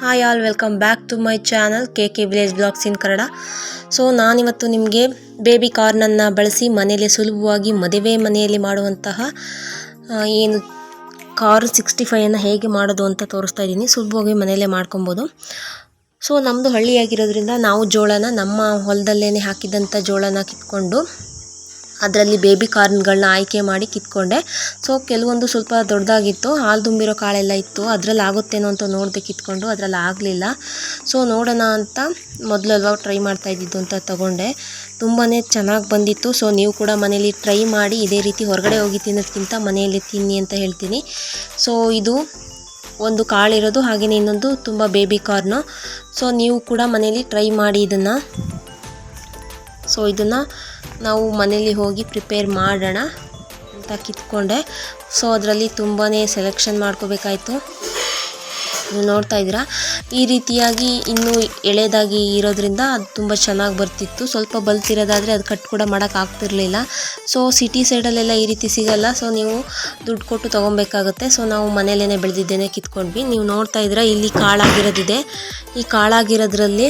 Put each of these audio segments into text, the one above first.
Hi all welcome back to my channel K K village blogs in Kannada so ನಾನಿವತ್ತು ನಿಮಗೆ baby ಕಾರ್ನನ್ನು ಬಳಸಿ ಮನೆಯಲ್ಲೇ ಸುಲಭವಾಗಿ ಮದುವೆ ಮನೆಯಲ್ಲಿ ಮಾಡುವಂತಹ ಏನು ಕಾರ್ ಸಿಕ್ಸ್ಟಿ ಫೈವನ್ನು ಹೇಗೆ ಮಾಡೋದು ಅಂತ ತೋರಿಸ್ತಾ ಇದ್ದೀನಿ. ಸುಲಭವಾಗಿ ಮನೆಯಲ್ಲೇ ಮಾಡ್ಕೊಬೋದು. ಸೊ ನಮ್ಮದು ಹಳ್ಳಿಯಾಗಿರೋದ್ರಿಂದ ನಾವು ಜೋಳನ ನಮ್ಮ ಹೊಲದಲ್ಲೇ ಹಾಕಿದಂಥ ಜೋಳನ ಕಿತ್ಕೊಂಡು ಅದರಲ್ಲಿ ಬೇಬಿ ಕಾರ್ನ್ಗಳನ್ನ ಆಯ್ಕೆ ಮಾಡಿ ಕಿತ್ಕೊಂಡೆ. ಸೊ ಕೆಲವೊಂದು ಸ್ವಲ್ಪ ದೊಡ್ಡದಾಗಿತ್ತು. ಹಾಲು ತುಂಬಿರೋ ಕಾಳೆಲ್ಲ ಇತ್ತು. ಅದರಲ್ಲಿ ಆಗುತ್ತೇನೋ ಅಂತ ನೋಡಿದೆ ಕಿತ್ಕೊಂಡು ಅದರಲ್ಲಿ ಆಗಲಿಲ್ಲ. ಸೊ ನೋಡೋಣ ಅಂತ ಮೊದಲಲ್ವ ಟ್ರೈ ಮಾಡ್ತಾ ಇದ್ದಿದ್ದು ಅಂತ ತಗೊಂಡೆ. ತುಂಬಾ ಚೆನ್ನಾಗಿ ಬಂದಿತ್ತು. ಸೊ ನೀವು ಕೂಡ ಮನೇಲಿ ಟ್ರೈ ಮಾಡಿ ಇದೇ ರೀತಿ ಹೊರಗಡೆ ಹೋಗಿ ತಿನ್ನೋದಕ್ಕಿಂತ ಮನೆಯಲ್ಲಿ ತಿನ್ನಿ ಅಂತ ಹೇಳ್ತೀನಿ. ಸೊ ಇದು ಒಂದು ಕಾಳಿರೋದು ಹಾಗೆಯೇ ಇನ್ನೊಂದು ತುಂಬ ಬೇಬಿ ಕಾರ್ನು ಸೊ ನೀವು ಕೂಡ ಮನೇಲಿ ಟ್ರೈ ಮಾಡಿ ಇದನ್ನು. ಸೊ ಇದನ್ನು ನಾವು ಮನೇಲಿ ಹೋಗಿ ಪ್ರಿಪೇರ್ ಮಾಡೋಣ ಅಂತ ಕಿತ್ಕೊಂಡೆ. ಸೊ ಅದರಲ್ಲಿ ತುಂಬಾ ಸೆಲೆಕ್ಷನ್ ಮಾಡ್ಕೋಬೇಕಾಯ್ತು. ನೀವು ನೋಡ್ತಾ ಇದ್ದೀರಾ? ಈ ರೀತಿಯಾಗಿ ಇನ್ನೂ ಎಳೆದಾಗಿ ಇರೋದ್ರಿಂದ ಅದು ತುಂಬ ಚೆನ್ನಾಗಿ ಬರ್ತಿತ್ತು. ಸ್ವಲ್ಪ ಬಲ್ತಿರೋದಾದರೆ ಅದು ಕಟ್ ಕೂಡ ಮಾಡೋಕ್ಕಾಗ್ತಿರ್ಲಿಲ್ಲ ಸೊ ಸಿಟಿ ಸೈಡಲ್ಲೆಲ್ಲ ಈ ರೀತಿ ಸಿಗಲ್ಲ. ಸೊ ನೀವು ದುಡ್ಡು ಕೊಟ್ಟು ತೊಗೊಬೇಕಾಗುತ್ತೆ. ಸೊ ನಾವು ಮನೇಲೇ ಬೆಳೆದಿದ್ದೇನೆ ಕಿತ್ಕೊಂಡ್ವಿ. ನೀವು ನೋಡ್ತಾ ಇದ್ದೀರಾ, ಇಲ್ಲಿ ಕಾಳಾಗಿರೋದಿದೆ. ಈ ಕಾಳಾಗಿರೋದ್ರಲ್ಲಿ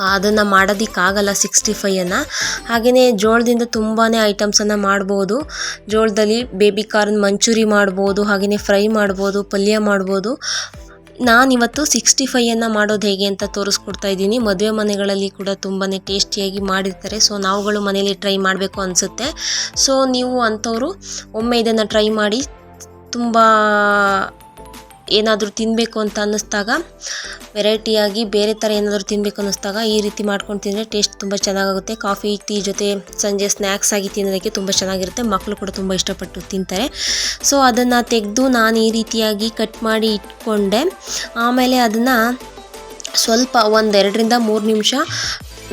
ಅದನ್ನು ಮಾಡೋದಕ್ಕಾಗಲ್ಲ ಸಿಕ್ಸ್ಟಿ ಫೈಯನ್ನು ಹಾಗೆಯೇ ಜೋಳದಿಂದ ತುಂಬಾ ಐಟಮ್ಸನ್ನು ಮಾಡ್ಬೋದು. ಜೋಳದಲ್ಲಿ ಬೇಬಿ ಕಾರ್ನ್ ಮಂಚೂರಿ ಮಾಡ್ಬೋದು ಹಾಗೆಯೇ ಫ್ರೈ ಮಾಡ್ಬೋದು, ಪಲ್ಯ ಮಾಡ್ಬೋದು. ನಾನಿವತ್ತು ಸಿಕ್ಸ್ಟಿ ಫೈಯನ್ನು ಮಾಡೋದು ಹೇಗೆ ಅಂತ ತೋರಿಸ್ಕೊಡ್ತಾ ಇದ್ದೀನಿ. ಮದುವೆ ಮನೆಗಳಲ್ಲಿ ಕೂಡ ತುಂಬಾ ಟೇಸ್ಟಿಯಾಗಿ ಮಾಡಿರ್ತಾರೆ. ಸೊ, ನಾವುಗಳು ಮನೇಲಿ ಟ್ರೈ ಮಾಡಬೇಕು ಅನಿಸುತ್ತೆ. ಸೊ, ನೀವು ಅಂಥವರು ಒಮ್ಮೆ ಇದನ್ನು ಟ್ರೈ ಮಾಡಿ, ತುಂಬ ಏನಾದರೂ ತಿನ್ನಬೇಕು ಅಂತ ಅನ್ನಿಸ್ದಾಗ ವೆರೈಟಿಯಾಗಿ ಬೇರೆ ಥರ ಏನಾದರೂ ತಿನ್ನಬೇಕು ಅನ್ನಿಸ್ದಾಗ ಈ ರೀತಿ ಮಾಡ್ಕೊಂಡು ತಿಂದರೆ ಟೇಸ್ಟ್ ತುಂಬ ಚೆನ್ನಾಗಾಗುತ್ತೆ. ಕಾಫಿ ಟೀ ಜೊತೆ ಸಂಜೆ ಸ್ನ್ಯಾಕ್ಸ್ ಆಗಿ ತಿನ್ನೋದಕ್ಕೆ ತುಂಬ ಚೆನ್ನಾಗಿರುತ್ತೆ. ಮಕ್ಕಳು ಕೂಡ ತುಂಬ ಇಷ್ಟಪಟ್ಟು ತಿಂತಾರೆ. ಸೊ ಅದನ್ನು ತೆಗೆದು ನಾನು ಈ ರೀತಿಯಾಗಿ ಕಟ್ ಮಾಡಿ ಇಟ್ಕೊಂಡೆ. ಆಮೇಲೆ ಅದನ್ನು ಸ್ವಲ್ಪ ಒಂದೆರಡರಿಂದ ಮೂರು ನಿಮಿಷ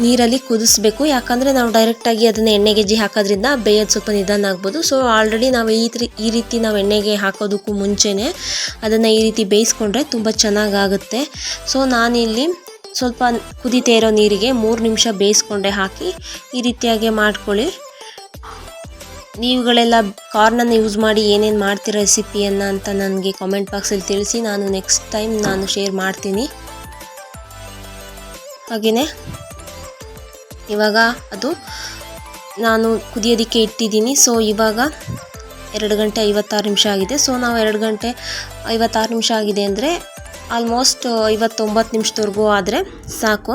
ನೀರಲ್ಲಿ ಕುದಿಸ್ಬೇಕು. ಯಾಕಂದರೆ ನಾವು ಡೈರೆಕ್ಟಾಗಿ ಅದನ್ನು ಎಣ್ಣೆಗೆ ಜಿ ಹಾಕೋದ್ರಿಂದ ಬೇಯೋದು ಸ್ವಲ್ಪ ನಿಧಾನ ಆಗ್ಬೋದು. ಸೊ ಆಲ್ರೆಡಿ ನಾವು ಈ ಈ ರೀತಿ ನಾವು ಎಣ್ಣೆಗೆ ಹಾಕೋದಕ್ಕೂ ಮುಂಚೆನೇ ಅದನ್ನು ಈ ರೀತಿ ಬೇಯಿಸ್ಕೊಂಡ್ರೆ ತುಂಬ ಚೆನ್ನಾಗಾಗುತ್ತೆ. ಸೊ ನಾನಿಲ್ಲಿ ಸ್ವಲ್ಪ ಕುದೀತಾ ಇರೋ ನೀರಿಗೆ ಮೂರು ನಿಮಿಷ ಬೇಯಿಸ್ಕೊಂಡೆ ಹಾಕಿ ಈ ರೀತಿಯಾಗಿ ಮಾಡ್ಕೊಳ್ಳಿ. ನೀವುಗಳೆಲ್ಲ ಕಾರ್ನನ್ನು ಯೂಸ್ ಮಾಡಿ ಏನೇನು ಮಾಡ್ತೀರ ರೆಸಿಪಿಯನ್ನು ಅಂತ ನನಗೆ ಕಾಮೆಂಟ್ ಬಾಕ್ಸಲ್ಲಿ ತಿಳಿಸಿ ನಾನು ನೆಕ್ಸ್ಟ್ ಟೈಮ್ ನಾನು ಶೇರ್ ಮಾಡ್ತೀನಿ. ಹಾಗೆಯೇ ಇವಾಗ ಅದು ನಾನು ಕುದಿಯೋದಕ್ಕೆ ಇಟ್ಟಿದ್ದೀನಿ. ಸೊ ಇವಾಗ ಎರಡು ಗಂಟೆ ಐವತ್ತಾರು ನಿಮಿಷ ಆಗಿದೆ. ಸೊ ನಾವು ಎರಡು ಗಂಟೆ ಐವತ್ತಾರು ನಿಮಿಷ ಆಗಿದೆ ಅಂದರೆ ಆಲ್ಮೋಸ್ಟ್ ಐವತ್ತೊಂಬತ್ತು ನಿಮಿಷದವರೆಗೂ ಆದರೆ ಸಾಕು.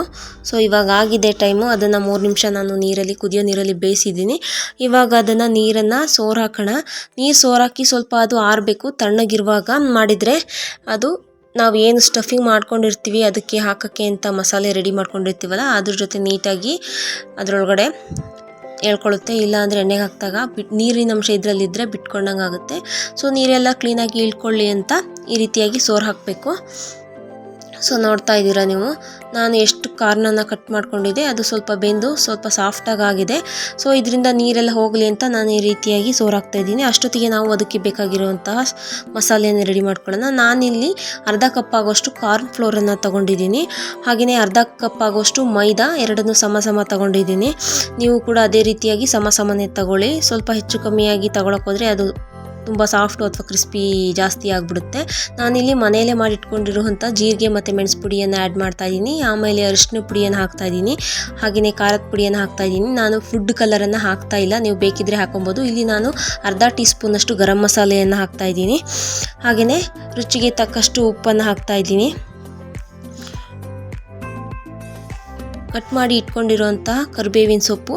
ಸೊ ಇವಾಗ ಆಗಿದೆ ಟೈಮು ಅದನ್ನು ಮೂರು ನಿಮಿಷ ನಾನು ನೀರಲ್ಲಿ ಕುದಿಯೋ ನೀರಲ್ಲಿ ಬೇಯಿಸಿದ್ದೀನಿ. ಇವಾಗ ಅದನ್ನು ನೀರನ್ನು ಸೋರ್ ಹಾಕೋಣ. ನೀರು ಸೋರಾಕಿ ಸ್ವಲ್ಪ ಅದು ಆರಬೇಕು. ತಣ್ಣಗಿರುವಾಗ ಮಾಡಿದರೆ ಅದು ನಾವು ಏನು ಸ್ಟಫಿಂಗ್ ಮಾಡ್ಕೊಂಡಿರ್ತೀವಿ, ಅದಕ್ಕೆ ಹಾಕೋಕ್ಕೆ ಅಂತ ಮಸಾಲೆ ರೆಡಿ ಮಾಡ್ಕೊಂಡಿರ್ತೀವಲ್ಲ, ಅದ್ರ ಜೊತೆ ನೀಟಾಗಿ ಅದರೊಳಗಡೆ ಹೇಳ್ಕೊಳ್ಳುತ್ತೆ. ಇಲ್ಲ ಅಂದರೆ ಎಣ್ಣೆಗೆ ಹಾಕಿದಾಗ ಬಿಟ್, ನೀರಿನ ಅಂಶ ಇದರಲ್ಲಿದ್ದರೆ ಬಿಟ್ಕೊಂಡಂಗೆ ಆಗುತ್ತೆ ಸೊ ನೀರೆಲ್ಲ ಕ್ಲೀನಾಗಿ ಇಳ್ಕೊಳ್ಳಿ ಅಂತ ಈ ರೀತಿಯಾಗಿ ಸೋರ್ ಹಾಕಬೇಕು. ಸೊ ನೋಡ್ತಾ ಇದ್ದೀರಾ ನೀವು? ನಾನು ಎಷ್ಟು ಕಾರ್ನನ್ನು ಕಟ್ ಮಾಡ್ಕೊಂಡಿದ್ದೆ, ಅದು ಸ್ವಲ್ಪ ಬೆಂದು ಸ್ವಲ್ಪ ಸಾಫ್ಟಾಗಿ ಆಗಿದೆ ಸೊ ಇದರಿಂದ ನೀರೆಲ್ಲ ಹೋಗಲಿ ಅಂತ ನಾನು ಈ ರೀತಿಯಾಗಿ ಸೋರಾಗ್ತಾ ಇದ್ದೀನಿ. ಅಷ್ಟೊತ್ತಿಗೆ ನಾವು ಅದಕ್ಕೆ ಬೇಕಾಗಿರುವಂತಹ ಮಸಾಲೆಯನ್ನು ರೆಡಿ ಮಾಡ್ಕೊಳ್ಳೋಣ. ನಾನಿಲ್ಲಿ ಅರ್ಧ ಕಪ್ ಆಗೋಷ್ಟು ಕಾರ್ನ್ ಫ್ಲೋರನ್ನು ತಗೊಂಡಿದ್ದೀನಿ. ಹಾಗೆಯೇ ಅರ್ಧ ಕಪ್ ಆಗೋಷ್ಟು ಮೈದಾ, ಎರಡನ್ನೂ ಸಮ ಸಮ ತಗೊಂಡಿದ್ದೀನಿ. ನೀವು ಕೂಡ ಅದೇ ರೀತಿಯಾಗಿ ಸಮ ಸಮನೇ ತಗೊಳ್ಳಿ. ಸ್ವಲ್ಪ ಹೆಚ್ಚು ಕಮ್ಮಿಯಾಗಿ ತಗೊಳಕ್ಕೋದ್ರೆ ಅದು ತುಂಬ ಸಾಫ್ಟು ಅಥವಾ ಕ್ರಿಸ್ಪಿ ಜಾಸ್ತಿ ಆಗಿಬಿಡುತ್ತೆ. ನಾನಿಲ್ಲಿ ಮನೆಯಲ್ಲೇ ಮಾಡಿಟ್ಕೊಂಡಿರುವಂಥ ಜೀರಿಗೆ ಮತ್ತು ಮೆಣಸು ಪುಡಿಯನ್ನು ಆ್ಯಡ್ ಮಾಡ್ತಾ ಇದ್ದೀನಿ. ಆಮೇಲೆ ಅರಿಶಿನ ಪುಡಿಯನ್ನು ಹಾಕ್ತಾಯಿದ್ದೀನಿ ಹಾಗೆಯೇ ಖಾರದ ಪುಡಿಯನ್ನು ಹಾಕ್ತಾಯಿದ್ದೀನಿ ನಾನು ಫುಡ್ ಕಲರನ್ನು ಹಾಕ್ತಾ ಇಲ್ಲ. ನೀವು ಬೇಕಿದ್ರೆ ಹಾಕೊಬೋದು. ಇಲ್ಲಿ ನಾನು ಅರ್ಧ ಟೀ ಸ್ಪೂನಷ್ಟು ಗರಂ ಮಸಾಲೆಯನ್ನು ಹಾಕ್ತಾಯಿದ್ದೀನಿ ಹಾಗೆಯೇ ರುಚಿಗೆ ತಕ್ಕಷ್ಟು ಉಪ್ಪನ್ನು ಹಾಕ್ತಾ ಕಟ್ ಮಾಡಿ ಇಟ್ಕೊಂಡಿರೋಂತಹ ಕರಿಬೇವಿನ ಸೊಪ್ಪು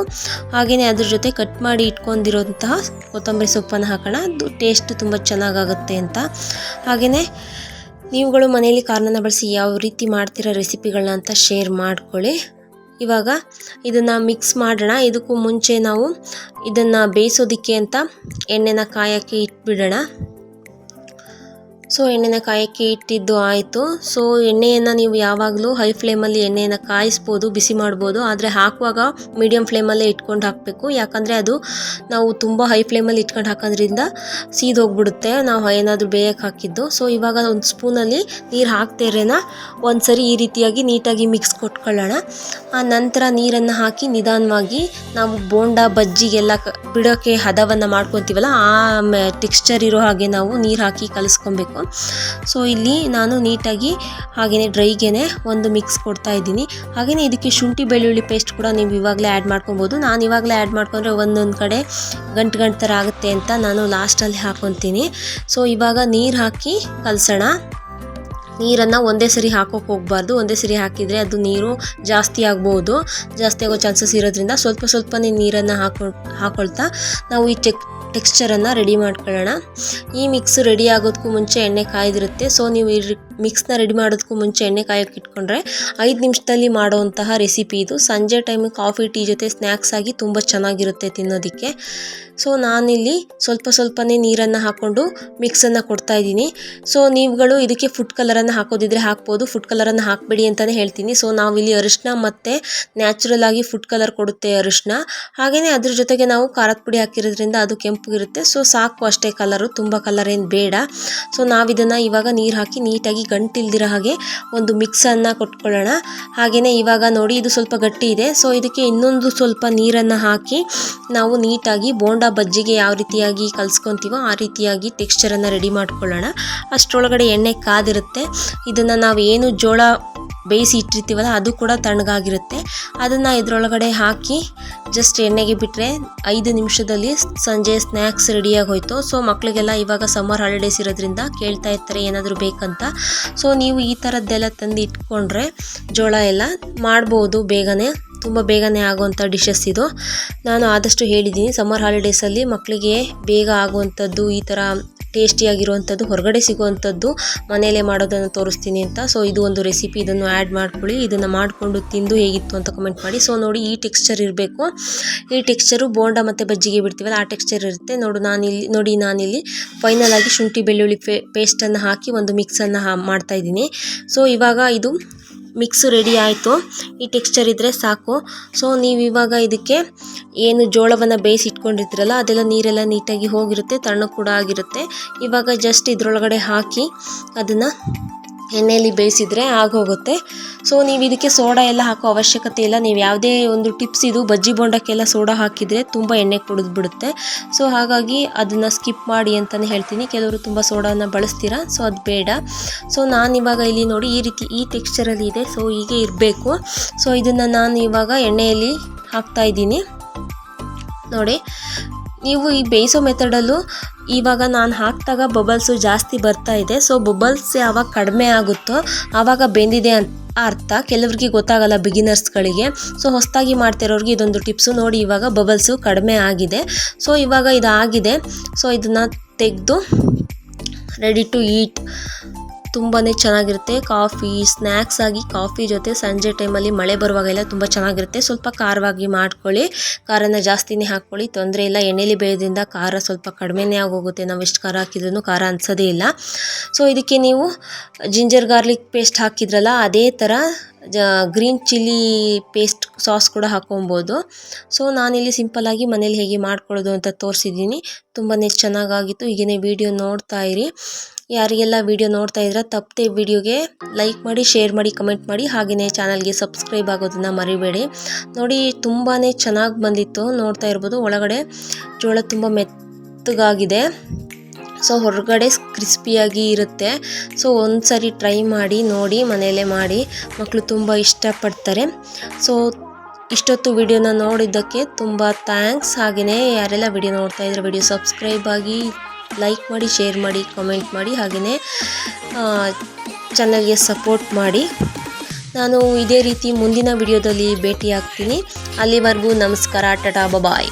ಹಾಗೆಯೇ ಅದ್ರ ಜೊತೆ ಕಟ್ ಮಾಡಿ ಇಟ್ಕೊಂಡಿರೋಂತಹ ಕೊತ್ತಂಬರಿ ಸೊಪ್ಪನ್ನು ಹಾಕೋಣ. ಅದು ಟೇಸ್ಟ್ ತುಂಬ ಚೆನ್ನಾಗಾಗುತ್ತೆ ಅಂತ. ಹಾಗೆಯೇ ನೀವುಗಳು ಮನೆಯಲ್ಲಿ ಕಾರ್ನನ್ನು ಬಳಸಿ ಯಾವ ರೀತಿ ಮಾಡ್ತಿರೋ ರೆಸಿಪಿಗಳನ್ನ ಅಂತ ಶೇರ್ ಮಾಡ್ಕೊಳ್ಳಿ. ಇವಾಗ ಇದನ್ನು ಮಿಕ್ಸ್ ಮಾಡೋಣ. ಇದಕ್ಕೂ ಮುಂಚೆ ನಾವು ಇದನ್ನು ಬೇಯಿಸೋದಕ್ಕೆ ಅಂತ ಎಣ್ಣೆನ ಕಾಯೋಕ್ಕೆ ಇಟ್ಬಿಡೋಣ. ಸೊ ಎಣ್ಣೆನ ಕಾಯಕ್ಕೆ ಇಟ್ಟಿದ್ದು ಆಯಿತು. ಸೊ ಎಣ್ಣೆಯನ್ನು ನೀವು ಯಾವಾಗಲೂ ಹೈ ಫ್ಲೇಮಲ್ಲಿ ಎಣ್ಣೆಯನ್ನು ಕಾಯಿಸ್ಬೋದು, ಬಿಸಿ ಮಾಡ್ಬೋದು. ಆದರೆ ಹಾಕುವಾಗ ಮೀಡಿಯಮ್ ಫ್ಲೇಮಲ್ಲೇ ಇಟ್ಕೊಂಡು ಹಾಕಬೇಕು. ಯಾಕಂದರೆ ಅದು ನಾವು ತುಂಬ ಹೈ ಫ್ಲೇಮಲ್ಲಿ ಇಟ್ಕೊಂಡು ಹಾಕೋದ್ರಿಂದ ಸೀದೋಗ್ಬಿಡುತ್ತೆ. ನಾವು ಏನಾದರೂ ಬೇಯಕ್ಕೆ ಹಾಕಿದ್ದು. ಸೊ ಇವಾಗ ಒಂದು ಸ್ಪೂನಲ್ಲಿ ನೀರು ಹಾಕ್ತೇರೇನ ಒಂದು ಸರಿ ಈ ರೀತಿಯಾಗಿ ನೀಟಾಗಿ ಮಿಕ್ಸ್ ಕೊಟ್ಕೊಳ್ಳೋಣ. ಆ ನಂತರ ನೀರನ್ನು ಹಾಕಿ ನಿಧಾನವಾಗಿ ನಾವು ಬೋಂಡ, ಬಜ್ಜಿಗೆಲ್ಲ ಬಿಡೋಕ್ಕೆ ಹದವನ್ನು ಮಾಡ್ಕೊತೀವಲ್ಲ, ಆ ಟೆಕ್ಸ್ಚರ್ ಇರೋ ಹಾಗೆ ನಾವು ನೀರು ಹಾಕಿ ಕಲಿಸ್ಕೊಬೇಕು. ಸೊ ಇಲ್ಲಿ ನಾನು ನೀಟಾಗಿ ಹಾಗೆಯೇ ಡ್ರೈಗೆನೆ ಒಂದು ಮಿಕ್ಸ್ ಕೊಡ್ತಾ ಇದ್ದೀನಿ. ಹಾಗೆಯೇ ಇದಕ್ಕೆ ಶುಂಠಿ ಬೆಳ್ಳುಳ್ಳಿ ಪೇಸ್ಟ್ ಕೂಡ ನೀವು ಇವಾಗಲೇ ಆ್ಯಡ್ ಮಾಡ್ಕೊಬೋದು. ನಾನು ಇವಾಗಲೇ ಆ್ಯಡ್ ಮಾಡ್ಕೊಂಡ್ರೆ ಒಂದೊಂದು ಕಡೆ ಗಂಟು ಗಂಟು ಥರ ಆಗುತ್ತೆ ಅಂತ ನಾನು ಲಾಸ್ಟಲ್ಲಿ ಹಾಕೊತೀನಿ. ಸೊ ಇವಾಗ ನೀರು ಹಾಕಿ ಕಲಸೋಣ. ನೀರನ್ನು ಒಂದೇ ಸರಿ ಹಾಕೋಕೆ ಹೋಗಬಾರ್ದು. ಒಂದೇ ಸರಿ ಹಾಕಿದರೆ ಅದು ನೀರು ಜಾಸ್ತಿ ಆಗ್ಬೋದು. ಜಾಸ್ತಿ ಆಗೋ ಚಾನ್ಸಸ್ ಇರೋದ್ರಿಂದ ಸ್ವಲ್ಪ ಸ್ವಲ್ಪನೇ ನೀರನ್ನು ಹಾಕೊ, ಹಾಕೊಳ್ತಾ ನಾವು ಈ ಟೆಕ್, ಟೆಕ್ಸ್ಚರನ್ನು ರೆಡಿ ಮಾಡ್ಕೊಳ್ಳೋಣ. ಈ ಮಿಕ್ಸ್ ರೆಡಿ ಆಗೋದಕ್ಕೂ ಮುಂಚೆ ಎಣ್ಣೆ ಕಾಯ್ದಿರುತ್ತೆ. ಸೊ ನೀವು ಈ ಮಿಕ್ಸ್ನ ರೆಡಿ ಮಾಡೋದಕ್ಕೂ ಮುಂಚೆ ಎಣ್ಣೆ ಕಾಯೋಕೆ ಇಟ್ಕೊಂಡ್ರೆ ಐದು ನಿಮಿಷದಲ್ಲಿ ಮಾಡುವಂತಹ ರೆಸಿಪಿ ಇದು. ಸಂಜೆ ಟೈಮ್ ಕಾಫಿ, ಟೀ ಜೊತೆ ಸ್ನ್ಯಾಕ್ಸ್ ಆಗಿ ತುಂಬ ಚೆನ್ನಾಗಿರುತ್ತೆ ತಿನ್ನೋದಕ್ಕೆ. ಸೊ ನಾನಿಲ್ಲಿ ಸ್ವಲ್ಪ ಸ್ವಲ್ಪನೇ ನೀರನ್ನು ಹಾಕ್ಕೊಂಡು ಮಿಕ್ಸನ್ನು ಕೊಡ್ತಾ ಇದ್ದೀನಿ. ಸೊ ನೀವುಗಳು ಇದಕ್ಕೆ ಫುಡ್ ಕಲರನ್ನು ಹಾಕೋದಿದ್ರೆ ಹಾಕ್ಬೋದು ಫುಡ್ ಕಲರನ್ನು ಹಾಕಬೇಡಿ ಅಂತಲೇ ಹೇಳ್ತೀನಿ. ಸೊ ನಾವಿಲ್ಲಿ ಅರಿಶಿನ ಮತ್ತು ನ್ಯಾಚುರಲ್ ಆಗಿ ಫುಡ್ ಕಲರ್ ಕೊಡುತ್ತೆ ಅರಿಶಿನ ಹಾಗೆಯೇ ಅದ್ರ ಜೊತೆಗೆ ನಾವು ಖಾರದ ಪುಡಿ ಹಾಕಿರೋದ್ರಿಂದ ಅದು ಕೆಂಪಗಿರುತ್ತೆ ಸೊ ಸಾಕು ಅಷ್ಟೇ ಕಲರು ತುಂಬ ಕಲರ್ ಏನು ಬೇಡ. ಸೊ ನಾವಿದನ್ನು ಇವಾಗ ನೀರು ಹಾಕಿ ನೀಟಾಗಿ ಗಂಟಿಲ್ದಿರೋ ಹಾಗೆ ಒಂದು ಮಿಕ್ಸನ್ನು ಕೊಟ್ಕೊಳ್ಳೋಣ. ಹಾಗೆಯೇ ಇವಾಗ ನೋಡಿ ಇದು ಸ್ವಲ್ಪ ಗಟ್ಟಿ ಇದೆ. ಸೊ ಇದಕ್ಕೆ ಇನ್ನೊಂದು ಸ್ವಲ್ಪ ನೀರನ್ನು ಹಾಕಿ ನಾವು ನೀಟಾಗಿ ಬೋಂಡ ಬಜ್ಜಿಗೆ ಯಾವ ರೀತಿಯಾಗಿ ಕಲಿಸ್ಕೊತೀವೋ ಆ ರೀತಿಯಾಗಿ ಟೆಕ್ಸ್ಚರನ್ನು ರೆಡಿ ಮಾಡ್ಕೊಳ್ಳೋಣ. ಅಷ್ಟರೊಳಗಡೆ ಎಣ್ಣೆ ಕಾದಿರುತ್ತೆ. ಇದನ್ನು ನಾವು ಏನು ಜೋಳ ಬೇಯಿಸಿ ಇಟ್ಟಿರ್ತೀವಲ್ಲ ಅದು ಕೂಡ ತಣ್ಣಗಾಗಿರುತ್ತೆ. ಅದನ್ನು ಇದರೊಳಗಡೆ ಹಾಕಿ ಜಸ್ಟ್ ಎಣ್ಣೆಗೆ ಬಿಟ್ಟರೆ ಐದು ನಿಮಿಷದಲ್ಲಿ ಸಂಜೆ ಸ್ನ್ಯಾಕ್ಸ್ ರೆಡಿಯಾಗಿ ಹೋಯಿತು ಸೊ ಮಕ್ಕಳಿಗೆಲ್ಲ ಇವಾಗ ಸಮ್ಮರ್ ಹಾಲಿಡೇಸ್ ಇರೋದ್ರಿಂದ ಕೇಳ್ತಾ ಇರ್ತಾರೆ ಏನಾದರೂ ಬೇಕಂತ. ಸೊ ನೀವು ಈ ಥರದ್ದೆಲ್ಲ ತಂದು ಇಟ್ಕೊಂಡ್ರೆ ಜೋಳ ಎಲ್ಲ ಮಾಡ್ಬೋದು ಬೇಗನೆ. ತುಂಬ ಬೇಗನೆ ಆಗುವಂಥ ಡಿಶಸ್ ಇದು. ನಾನು ಆದಷ್ಟು ಹೇಳಿದ್ದೀನಿ ಸಮ್ಮರ್ ಹಾಲಿಡೇಸಲ್ಲಿ ಮಕ್ಕಳಿಗೆ ಬೇಗ ಆಗುವಂಥದ್ದು ಈ ಥರ ಟೇಸ್ಟಿಯಾಗಿರುವಂಥದ್ದು, ಹೊರಗಡೆ ಸಿಗುವಂಥದ್ದು ಮನೆಯಲ್ಲೇ ಮಾಡೋದನ್ನು ತೋರಿಸ್ತೀನಿ ಅಂತ. ಸೊ ಇದು ಒಂದು ರೆಸಿಪಿ ಇದನ್ನು ಆ್ಯಡ್ ಮಾಡ್ಕೊಳ್ಳಿ. ಇದನ್ನು ಮಾಡಿಕೊಂಡು ತಿಂದು ಹೇಗಿತ್ತು ಅಂತ ಕಮೆಂಟ್ ಮಾಡಿ. ಸೊ ನೋಡಿ ಈ ಟೆಕ್ಸ್ಚರ್ ಇರಬೇಕು. ಈ ಟೆಕ್ಸ್ಚರು ಬೋಂಡ ಮತ್ತು ಬಜ್ಜಿಗೆ ಬಿಡ್ತೀವಲ್ಲ, ಆ ಟೆಕ್ಸ್ಚರ್ ಇರುತ್ತೆ. ನೋಡು, ನಾನಿಲ್ಲಿ, ನೋಡಿ ನಾನಿಲ್ಲಿ ಫೈನಲ್ ಆಗಿ ಶುಂಠಿ ಬೆಳ್ಳುಳ್ಳಿ ಪೇ ಪೇಸ್ಟನ್ನು ಹಾಕಿ ಒಂದು ಮಿಕ್ಸನ್ನು ಹಾ ಮಾಡ್ತಾಯಿದ್ದೀನಿ ಸೊ ಇವಾಗ ಇದು ಮಿಕ್ಸ್ ರೆಡಿ ಆಯಿತು. ಈ ಟೆಕ್ಸ್ಚರ್ ಇದ್ದರೆ ಸಾಕು. ಸೊ ನೀವು ಇವಾಗ ಇದಕ್ಕೆ ಏನು ಜೋಳವನ್ನು ಬೇಯಿಸಿ ಇಟ್ಕೊಂಡಿರ್ತೀರಲ್ಲ ಅದೆಲ್ಲ ನೀರೆಲ್ಲ ನೀಟಾಗಿ ಹೋಗಿರುತ್ತೆ ತಣ್ಣ ಕೂಡ ಆಗಿರುತ್ತೆ. ಇವಾಗ ಜಸ್ಟ್ ಇದರೊಳಗಡೆ ಹಾಕಿ ಅದನ್ನು ಎಣ್ಣೆಯಲ್ಲಿ ಬೇಯಿಸಿದರೆ ಆಗೋಗುತ್ತೆ. ಸೊ ನೀವು ಇದಕ್ಕೆ ಸೋಡಾ ಎಲ್ಲ ಹಾಕೋ ಅವಶ್ಯಕತೆ ಇಲ್ಲ. ನೀವು ಯಾವುದೇ ಒಂದು ಟಿಪ್ಸ್ ಇದು, ಬಜ್ಜಿ ಬೊಂಡಕ್ಕೆಲ್ಲ ಸೋಡಾ ಹಾಕಿದರೆ ತುಂಬ ಎಣ್ಣೆ ಕುಡಿದು ಬಿಡುತ್ತೆ ಸೊ ಹಾಗಾಗಿ ಅದನ್ನು ಸ್ಕಿಪ್ ಮಾಡಿ ಅಂತಲೇ ಹೇಳ್ತೀನಿ. ಕೆಲವರು ತುಂಬ ಸೋಡಾನ ಬಳಸ್ತೀರ? ಸೊ ಅದು ಬೇಡ. ಸೊ ನಾನು ಇವಾಗ ಇಲ್ಲಿ ನೋಡಿ, ಈ ರೀತಿ ಈ ಟೆಕ್ಸ್ಚರಲ್ಲಿ ಇದೆ. ಸೊ ಹೀಗೆ ಇರಬೇಕು. ಸೊ ಇದನ್ನು ನಾನು ಇವಾಗ ಎಣ್ಣೆಯಲ್ಲಿ ಹಾಕ್ತಾ ಇದ್ದೀನಿ. ನೋಡಿ ನೀವು ಈ ಬೇಯಿಸೋ ಮೆಥಡಲ್ಲೂ ಇವಾಗ ನಾನು ಹಾಕಿದಾಗ ಬಬಲ್ಸು ಜಾಸ್ತಿ ಬರ್ತಾ ಇದೆ. ಸೊ ಬಬಲ್ಸ್ ಯಾವಾಗ ಕಡಿಮೆ ಆಗುತ್ತೋ ಆವಾಗ ಬೆಂದಿದೆ ಅಂತ ಅರ್ಥ. ಕೆಲವ್ರಿಗೆ ಗೊತ್ತಾಗಲ್ಲ ಬಿಗಿನರ್ಸ್ಗಳಿಗೆ ಸೊ ಹೊಸದಾಗಿ ಮಾಡ್ತಿರೋರಿಗೆ ಇದೊಂದು ಟಿಪ್ಸು ನೋಡಿ ಇವಾಗ ಬಬಲ್ಸು ಕಡಿಮೆ ಆಗಿದೆ. ಸೊ ಇವಾಗ ಇದಾಗಿದೆ. ಸೊ ಇದನ್ನು ತೆಗೆದು ರೆಡಿ ಟು ಈಟ್ ತುಂಬಾ ಚೆನ್ನಾಗಿರುತ್ತೆ. ಕಾಫಿ ಸ್ನ್ಯಾಕ್ಸ್ ಆಗಿ ಕಾಫಿ ಜೊತೆ ಸಂಜೆ ಟೈಮಲ್ಲಿ ಮಳೆ ಬರುವಾಗೆಲ್ಲ ತುಂಬ ಚೆನ್ನಾಗಿರುತ್ತೆ. ಸ್ವಲ್ಪ ಖಾರವಾಗಿ ಮಾಡ್ಕೊಳ್ಳಿ. ಖಾರನ ಜಾಸ್ತಿನೇ ಹಾಕ್ಕೊಳ್ಳಿ. ತೊಂದರೆ ಇಲ್ಲ. ಎಣ್ಣೆಲಿ ಬೇಯೋದ್ರಿಂದ ಖಾರ ಸ್ವಲ್ಪ ಕಡಿಮೆನೇ ಆಗೋಗುತ್ತೆ. ನಾವು ಎಷ್ಟು ಖಾರ ಹಾಕಿದ್ರೂ ಖಾರ ಅನ್ಸೋದೇ ಇಲ್ಲ. ಸೊ ಇದಕ್ಕೆ ನೀವು ಜಿಂಜರ್ ಗಾರ್ಲಿಕ್ ಪೇಸ್ಟ್ ಹಾಕಿದ್ರಲ್ಲ, ಅದೇ ಥರ ಗ್ರೀನ್ ಚಿಲ್ಲಿ ಪೇಸ್ಟ್ ಸಾಸ್ ಕೂಡ ಹಾಕೊಬೋದು. ಸೊ, ನಾನಿಲ್ಲಿ ಸಿಂಪಲ್ಲಾಗಿ ಮನೇಲಿ ಹೇಗೆ ಮಾಡ್ಕೊಳ್ಳೋದು ಅಂತ ತೋರಿಸಿದ್ದೀನಿ. ತುಂಬಾ ಚೆನ್ನಾಗಾಗಿತ್ತು. ಈಗಿನೇ ವಿಡಿಯೋ ನೋಡ್ತಾ ಇರಿ. ಯಾರಿಗೆಲ್ಲ ವಿಡಿಯೋ ನೋಡ್ತಾ ಇದ್ರೆ, ತಪ್ಪದೆ ವಿಡಿಯೋಗೆ ಲೈಕ್ ಮಾಡಿ, ಶೇರ್ ಮಾಡಿ, ಕಮೆಂಟ್ ಮಾಡಿ. ಹಾಗೆಯೇ ಚಾನಲ್ಗೆ ಸಬ್ಸ್ಕ್ರೈಬ್ ಆಗೋದನ್ನು ಮರಿಬೇಡಿ. ನೋಡಿ ತುಂಬಾ ಚೆನ್ನಾಗಿ ಬಂದಿತ್ತು. ನೋಡ್ತಾ ಇರ್ಬೋದು. ಒಳಗಡೆ ಜೋಳ ತುಂಬ ಮೆತ್ತಗಾಗಿದೆ. ಸೊ ಹೊರಗಡೆ ಕ್ರಿಸ್ಪಿಯಾಗಿ ಇರುತ್ತೆ. ಸೊ ಒಂದು ಸರಿ ಟ್ರೈ ಮಾಡಿ, ನೋಡಿ, ಮನೆಯಲ್ಲೇ ಮಾಡಿ. ಮಕ್ಕಳು ತುಂಬ ಇಷ್ಟಪಡ್ತಾರೆ. ಸೊ ಇಷ್ಟೊತ್ತು ವಿಡಿಯೋನ ನೋಡಿದ್ದಕ್ಕೆ ತುಂಬ ಥ್ಯಾಂಕ್ಸ್. ಹಾಗೆಯೇ ಯಾರೆಲ್ಲ ವಿಡಿಯೋ ನೋಡ್ತಾ ಇದ್ರೆ ವಿಡಿಯೋ ಸಬ್ಸ್ಕ್ರೈಬ್ ಆಗಿ ಲೈಕ್ ಮಾಡಿ, ಶೇರ್ ಮಾಡಿ, ಕಮೆಂಟ್ ಮಾಡಿ. ಹಾಗೆಯೇ ಚಾನಲ್ಗೆ ಸಪೋರ್ಟ್ ಮಾಡಿ. ನಾನು ಇದೇ ರೀತಿ ಮುಂದಿನ ವಿಡಿಯೋದಲ್ಲಿ ಭೇಟಿ ಆಗ್ತೀನಿ ಅಲ್ಲಿವರೆಗೂ ನಮಸ್ಕಾರ, ಟಟಾ ಬಾಯ್